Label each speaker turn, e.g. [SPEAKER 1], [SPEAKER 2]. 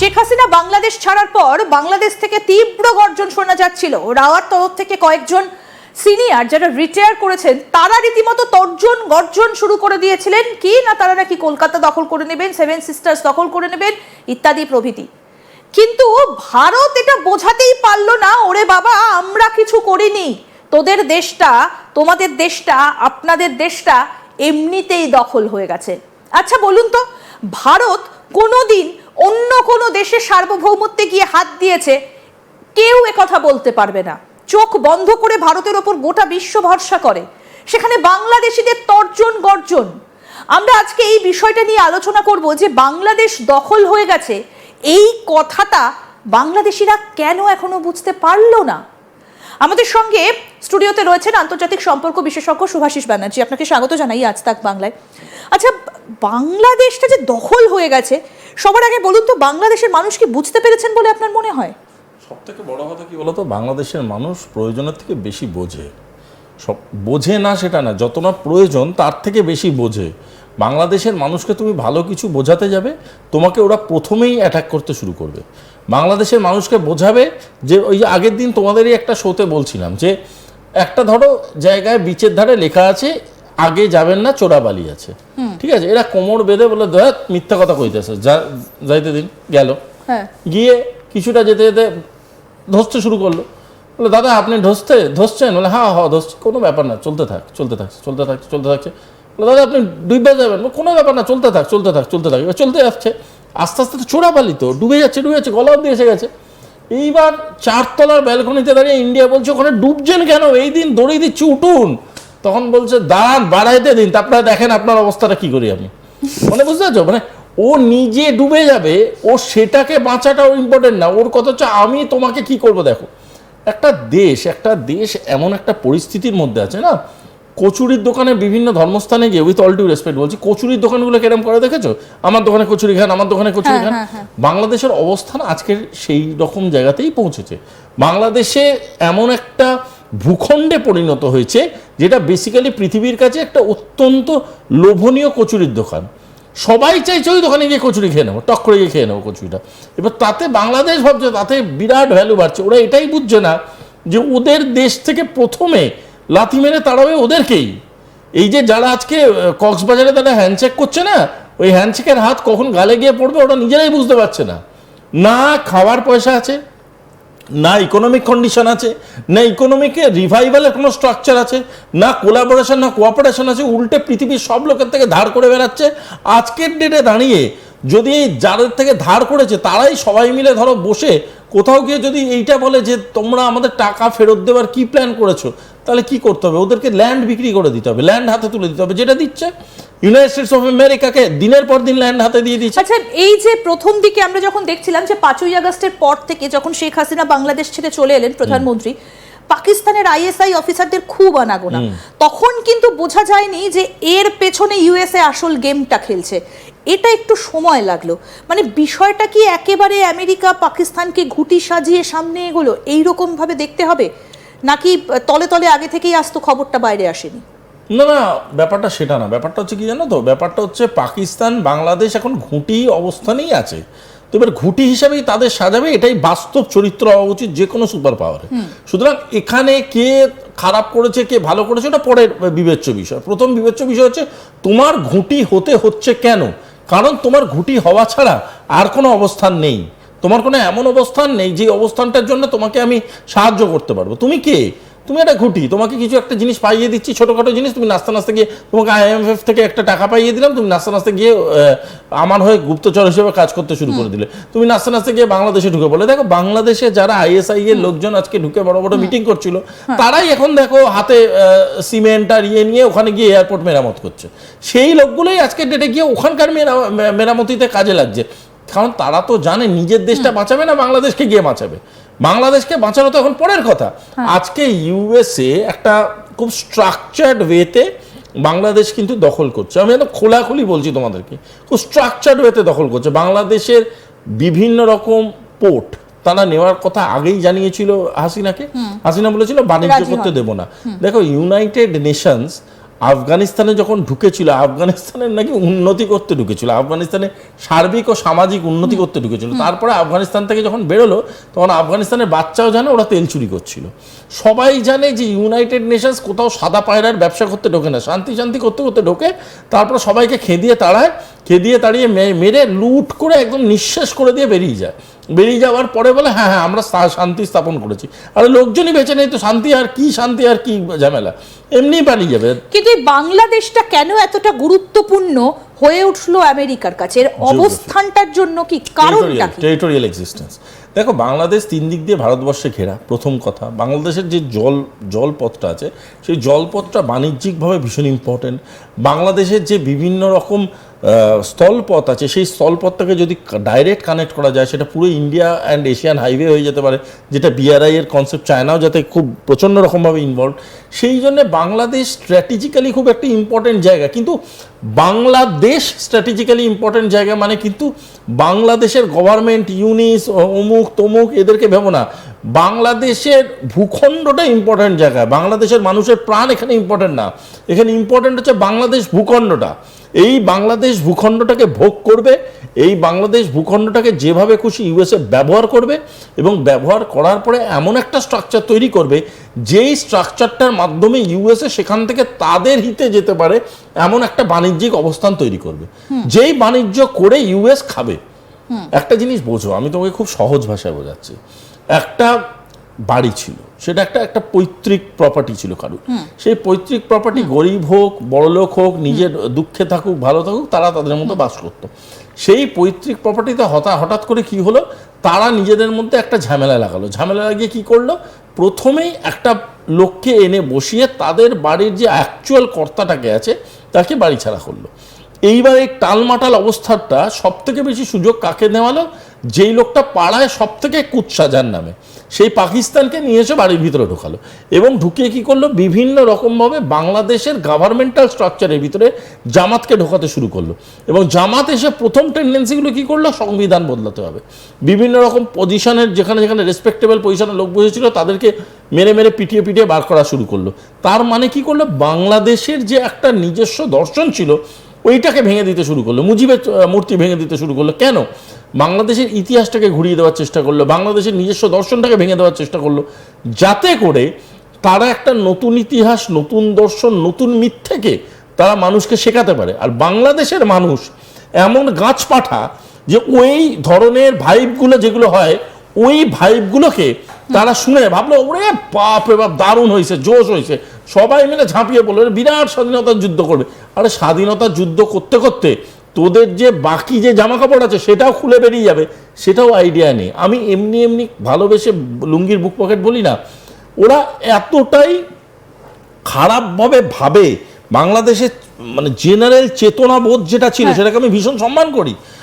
[SPEAKER 1] শেখ হাসিনা বাংলাদেশ ছাড়ার পর বাংলাদেশ থেকে তীব্র গর্জন শোনা যাচ্ছিল। রাওয়ার তরফ থেকে কয়েকজন সিনিয়র যারা রিটায়ার করেছেন, তারা রীতিমতো তর্জন গর্জন শুরু করে দিয়েছিলেন। কি না তারা নাকি কলকাতা দখল করে নেবেন সেভেন সিস্টার্স দখল করে নেবেন, ইত্যাদি প্রভৃতি। কিন্তু ভারত এটা বোঝাতেই পারল না, ওরে বাবা, আমরা কিছু করিনি। তোদের দেশটা, তোমাদের দেশটা, আপনাদের দেশটা এমনিতেই দখল হয়ে গেছে। আচ্ছা বলুন তো, ভারত কোনোদিন অন্য কোনো দেশের সার্বভৌমত্বে গিয়ে হাত দিয়েছে, কেউ কথা বলতে পারবে না। চোখ বন্ধ করে ভারতের ওপর গোটা বিশ্ব ভরসা করে। সেখানে বাংলাদেশিদের তর্জন গর্জন। আমরা আজকে এই বিষয়টা নিয়ে আলোচনা করব যে বাংলাদেশ দখল হয়ে গেছে, এই কথাটা বাংলাদেশিরা কেন এখনও বুঝতে পারল না? আমাদের সঙ্গে স্টুডিওতে রয়েছেন আন্তর্জাতিক সম্পর্ক বিশেষজ্ঞ সুভাষিস ব্যানার্জি। আপনাকে স্বাগত জানাই আজ তাক বাংলায়। আচ্ছা বাংলাদেশটা যে দখল হয়ে গেছে, সবার আগে বলুন তো বাংলাদেশের মানুষ কি বুঝতে পেরেছেন বলে আপনার মনে হয়?
[SPEAKER 2] সব থেকে বড় কথা কি বলতো? বাংলাদেশের মানুষ প্রয়োজনের থেকে বেশি বোঝে। সব, বোঝে না সেটা না, যত না প্রয়োজন তার থেকে বেশি বোঝে। বাংলাদেশের মানুষকে তুমি ভালো কিছু বোঝাতে যাবে, তোমাকে ওরা প্রথমেই অ্যাটাক করতে শুরু করবে। বাংলাদেশের মানুষকে বোঝাবে যে, ওই আগের দিন তোমাদেরই একটা শোতে বলছিলাম যে, একটা ধরো জায়গায় বিচের ধারে লেখা আছে আগে যাবেন না চোরাবালি আছে। ঠিক আছে? এরা কোমর বেঁধে বলে দেখ মিথ্যা কথা কইতেছে। যা যাইতে দিন গেল।
[SPEAKER 1] হ্যাঁ।
[SPEAKER 2] গিয়ে কিছুটা যেতে যেতে ধসতে শুরু করল। বলে দাদা আপনি ধসতে ধসছেন? বলে হ্যাঁ হ্যাঁ ধসছি। কোনো ব্যাপার না চলতে থাক চলতে থাকছে চলতে থাকছে চলতে থাকছে। বলে দাদা আপনি ডুবে যাবেন? কোনো ব্যাপার না চলতে থাক চলতে থাক চলতে থাক। এবার চলতে যাচ্ছে। আস্তে আস্তে তো চোরাবালি তো ডুবে যাচ্ছে ডুবে যাচ্ছে গলা অব্দি এসে গেছে। এইবার চারতলার ব্যালকনিতে দাঁড়িয়ে ইন্ডিয়া বলছে ওখানে ডুবছেন কেন? এই দিন দৌড়িয়ে দিচ্ছি উঠুন। তখন বলছে দাঁড়ান বাড়াইতে দিন। তারপরে দেখেন আপনার অবস্থাটা কি করি আমি। মানে বুঝতে পারছ? মানে ও নিজে ডুবে যাবে ও সেটাকে বাঁচাটাও ইম্পর্টেন্ট না। ওর কথা হচ্ছে আমি তোমাকে কি করব দেখো? একটা দেশ একটা দেশ এমন একটা পরিস্থিতির মধ্যে আছে না? কচুরির দোকানে বিভিন্ন ধর্মস্থানে গিয়ে উইথ অল টু রেসপেক্ট বলছি কচুরির দোকানগুলো কেরম করে দেখেছ? আমার দোকানে কচুরি খান আমার দোকানে কচুরি খান। বাংলাদেশের অবস্থান আজকের সেই রকম জায়গাতেই পৌঁছেছে। বাংলাদেশে এমন একটা ভূখণ্ডে পরিণত হয়েছে, যেটা বেসিক্যালি পৃথিবীর কাছে একটা অত্যন্ত লোভনীয় কচুরির দোকান। সবাই চাইছে ওই দোকানে গিয়ে কচুরি খেয়ে নেব টক করে গিয়ে খেয়ে নেব কচুরিটা। এবার তাতে বাংলাদেশ ভাবছে, তাতে বিরাট ভ্যালু বাড়ছে। ওরা এটাই বুঝছে না যে ওদের দেশ থেকে প্রথমে লাথি মেরে তাড়াবে ওদেরকেই। এই যে যারা আজকে কক্সবাজারে তারা হ্যান্ডশেক করছে না, ওই হ্যান্ডশেকের হাত কখন গালে গিয়ে পড়বে ওরা নিজেরাই বুঝতে পারছে না। না, খাওয়ার পয়সা আছে না ইকোনমিক কন্ডিশন আছে, না ইকোনমিকে রিভাইভালের কোনো স্ট্রাকচার আছে, না কোলাবোরেশন না কোঅপারেশন আছে, উল্টে পৃথিবীর সব লোকের থেকে ধার করে বেড়াচ্ছে। আজকের ডেটে দাঁড়িয়ে যদি এই যাদের থেকে ধার করেছে তারাই সবাই মিলে ধরো বসে কোথাও গিয়ে যদি এইটা বলে যে তোমরা আমাদের টাকা ফেরত দেওয়ার কি প্ল্যান করেছ তাহলে কি করতে হবে? ওদেরকে ল্যান্ড বিক্রি করে দিতে হবে ল্যান্ড হাতে তুলে দিতে হবে যেটা দিচ্ছে। ইউনাইটেড স্টেটস অফ আমেরিকাকে দিনের পর দিন ল্যান্ড হাতে দিয়ে দিচ্ছে।
[SPEAKER 1] আচ্ছা এই যে প্রথম দিকে আমরা যখন দেখছিলাম যে পাঁচই আগস্টের পর থেকে যখন শেখ হাসিনা বাংলাদেশ ছেড়ে চলে এলেন প্রধানমন্ত্রী পাকিস্তানের আইএসআই অফিসারদের খুব আনাগোনা। তখন কিন্তু বোঝা যায়নি যে এর পেছনে ইউএসএ আসল গেমটা খেলছে। এটা একটু সময় লাগল। মানে বিষয়টা কি একেবারে আমেরিকা পাকিস্তানকে ঘুটি সাজিয়ে সামনে এগোলো? এইরকম ভাবে দেখতে হবে? নাকি তলে তলে আগে থেকেই আসতো খবরটা বাইরে আসেনি?
[SPEAKER 2] না না ব্যাপারটা সেটা না। ব্যাপারটা হচ্ছে কি জানো তো? ব্যাপারটা হচ্ছে পাকিস্তান বাংলাদেশ এখন ঘুঁটি অবস্থানেই আছে। তো এবার ঘুঁটি হিসাবেই তাদের সাজাবে এটাই বাস্তব চরিত্র হওয়া উচিত যে কোনো সুপার পাওয়ারে। সুতরাং এখানে কে খারাপ করেছে কে ভালো করেছে ওটা পরের বিবেচ্য বিষয়। প্রথম বিবেচ্য বিষয় হচ্ছে তোমার ঘুঁটি হতে হচ্ছে কেন? কারণ তোমার ঘুটি হওয়া ছাড়া আর কোনো অবস্থান নেই। তোমার কোনো এমন অবস্থান নেই যে অবস্থানটার জন্য তোমাকে আমি সাহায্য করতে পারব। তুমি কে? তুমি একটা ঘুটি তোমাকে কিছু একটা জিনিস পাইয়ে দিচ্ছি ছোটোখাটো জিনিস তুমি নাস্তা নাস্তা গিয়ে তোমাকে আইএমএফ থেকে একটা টাকা পাইয়ে দিলাম তুমি নাস্তা নাস্তা গিয়ে আমার হয়ে গুপ্তচর হিসেবে কাজ করতে শুরু করে দিলে। তুমি নাস্তা নাস্তা গিয়ে বাংলাদেশে ঢুকে বলে দেখো বাংলাদেশে যারা আইএসআই এর লোকজন আজকে ঢুকে বড় বড় মিটিং করছিল তারাই এখন দেখো হাতে সিমেন্ট আর ইয়ে নিয়ে ওখানে গিয়ে এয়ারপোর্ট মেরামত করছে। সেই লোকগুলোই আজকের ডেটে গিয়ে ওখানকার মেরা- মেরামতিতে কাজে লাগছে। কারণ তারা তো জানে নিজের দেশটা বাঁচাবে না বাংলাদেশকে গিয়ে বাঁচাবে। বাংলাদেশকে বাঁচানো তো এখন পরের কথা। আজকে ইউএসএ একটা খুব স্ট্রাকচার্ড ওয়েতে বাংলাদেশ কিন্তু দখল করছে। আমি একদম খোলাখুলি বলছি তোমাদেরকে খুব স্ট্রাকচার্ড ওয়েতে দখল করছে। বাংলাদেশের বিভিন্ন রকম পোর্ট তারা নেওয়ার কথা আগেই জানিয়েছিল হাসিনাকে। হাসিনা বলেছিল বাণিজ্য করতে। দেব না। দেখো ইউনাইটেড নেশনস আফগানিস্তানে যখন ঢুকেছিল আফগানিস্তানের নাকি উন্নতি করতে ঢুকেছিল আফগানিস্তানে সার্বিক ও সামাজিক উন্নতি করতে ঢুকেছিল। তারপরে আফগানিস্তান থেকে যখন বেরোলো তখন আফগানিস্তানের বাচ্চাও জানে ওরা তেল চুরি করছিল। সবাই জানে যে ইউনাইটেড নেশনস কোথাও সাদা পায়রার ব্যবসা করতে ঢোকে না। শান্তি শান্তি করতে করতে ঢোকে তারপর সবাইকে খেদিয়ে তাড়ায় খেদিয়ে তাড়িয়ে মেরে লুট করে একদম নিঃশেষ করে দিয়ে বেরিয়ে যায়। বেরিয়ে যাওয়ার পরে বলে হ্যাঁ হ্যাঁ আমরা শান্তি স্থাপন করেছি। আর লোকজনই বেঁচে নেই তো শান্তি আর কি শান্তি আর কি ঝামেলা? এমনিই পালিয়ে যাবে।
[SPEAKER 1] কিন্তু এই বাংলাদেশটা কেন এতটা গুরুত্বপূর্ণ হয়ে উঠল আমেরিকার কাছে? এর অবস্থানটার জন্য কি কারণটা কি?
[SPEAKER 2] টেরিটোরিয়াল এক্সিস্টেন্স দেখো বাংলাদেশ তিন দিক দিয়ে ভারতবর্ষে ঘেরা প্রথম কথা। বাংলাদেশের যে জল জলপথটা আছে সেই জলপথটা বাণিজ্যিকভাবে ভীষণ ইম্পর্টেন্ট বাংলাদেশের যে বিভিন্ন রকম স্থলপথ আছে, সেই স্থলপথটাকে যদি ডাইরেক্ট কানেক্ট করা যায়, সেটা পুরো ইন্ডিয়া অ্যান্ড এশিয়ান হাইওয়ে হয়ে যেতে পারে, যেটা বিআরআই এর কনসেপ্ট চায়নাও যাতে খুব প্রচণ্ড রকমভাবে ইনভলভ সেই জন্যে বাংলাদেশ স্ট্র্যাটেজিক্যালি খুব একটা ইম্পর্টেন্ট জায়গা, কিন্তু বাংলাদেশ স্ট্র্যাটেজিক্যালি ইম্পর্টেন্ট জায়গা মানে কিন্তু বাংলাদেশের গভর্নমেন্ট ইউনিস অমুক, তমুক, এদেরকে ভেবো না। বাংলাদেশের ভূখণ্ডটা ইম্পর্টেন্ট জায়গা। বাংলাদেশের মানুষের প্রাণ এখানে ইম্পর্টেন্ট না। এখানে ইম্পর্টেন্ট হচ্ছে বাংলাদেশ ভূখণ্ডটা। এই বাংলাদেশ ভূখণ্ডটাকে ভোগ করবে, এই বাংলাদেশ ভূখণ্ডটাকে যেভাবে খুশি ইউএসএ ব্যবহার করবে এবং ব্যবহার করার পরে এমন একটা স্ট্রাকচার তৈরি করবে যেই স্ট্রাকচারটার মাধ্যমে ইউএসএ সেখান থেকে তাদের হিতে যেতে পারে এমন একটা বাণিজ্যিক অবস্থান তৈরি করবে। যেই বাণিজ্য করে ইউএস খাবে একটা জিনিস বোঝো আমি তোমাকে খুব সহজ ভাষায় বোঝাচ্ছি। একটা বাড়ি ছিল সেটা একটা একটা পৈতৃক প্রপার্টি ছিল কারুর। সেই পৈতৃক প্রপার্টি গরিব হোক বড়লোক হোক নিজের দুঃখে থাকুক ভালো থাকুক তারা তাদের মতো বাস করত। সেই পৈতৃক প্রপার্টিতে হঠাৎ হঠাৎ করে কি হলো? তারা নিজেদের মধ্যে একটা ঝামেলা লাগালো। ঝামেলা লাগিয়ে কি করল? প্রথমেই একটা লোককে এনে বসিয়ে তাদের বাড়ির যে অ্যাকচুয়াল কর্তাটাকে আছে, তাকে বাড়ি ছাড়া করল। এইবার এই টালমাটাল অবস্থাটা সব থেকে বেশি সুযোগ কাকে নেওয়ালো? যেই লোকটা পাড়ায় সব থেকে কুৎসা যার নামে, সেই পাকিস্তানকে নিয়ে এসে বাড়ির ভিতরে ঢোকালো এবং ঢুকিয়ে কি করল? বিভিন্ন রকমভাবে বাংলাদেশের গভর্নমেন্টাল স্ট্রাকচারের ভিতরে জামাতকে ঢোকাতে শুরু করল এবং জামাত এসে প্রথম টেন্ডেন্সিগুলো কি করল? সংবিধান বদলাতে হবে। বিভিন্ন রকম পজিশনের যেখানে যেখানে রেসপেক্টেবল পজিশনের লোক বসেছিল, তাদেরকে মেরে মেরে পিটিয়ে পিটিয়ে বার করা শুরু করল। তার মানে কি করল? বাংলাদেশের যে একটা নিজস্ব দর্শন ছিল ওইটাকে ভেঙে দিতে শুরু করল, মুজিবের মূর্তি ভেঙে দিতে শুরু করল। কেন? বাংলাদেশের ইতিহাসটাকে ঘুরিয়ে দেওয়ার চেষ্টা করল, বাংলাদেশের নিজস্ব দর্শনটাকে ভেঙে দেওয়ার চেষ্টা করল, যাতে করে তারা একটা নতুন ইতিহাস, নতুন দর্শন, নতুন মিথ্যেকে তারা মানুষকে শেখাতে পারে। আর বাংলাদেশের মানুষ এমন গাছ পাঠা যে ওই ধরনের ভাইবগুলো যেগুলো হয়, ওই ভাইবগুলোকে তারা শুনে ভাবলো, ওরে বাপ রে বাপ, দারুণ হয়েছে জোশ হয়েছে সবাই মিলে ঝাঁপিয়ে পড়ল। বিরাট স্বাধীনতার যুদ্ধ করবে। আরে স্বাধীনতার যুদ্ধ করতে করতে তোদের যে বাকি যে জামা কাপড় আছে সেটাও খুলে বেরিয়ে যাবে। সেটাও আইডিয়া নেই। আমি এমনি এমনি ভালোবেসে লুঙ্গির বুক পকেট বলি না ওরা এতটাই খারাপভাবে ভাবে বাংলাদেশের মানে জেনারেল চেতনাবোধ যেটা ছিল সেটাকে আমি ভীষণ সম্মান করি।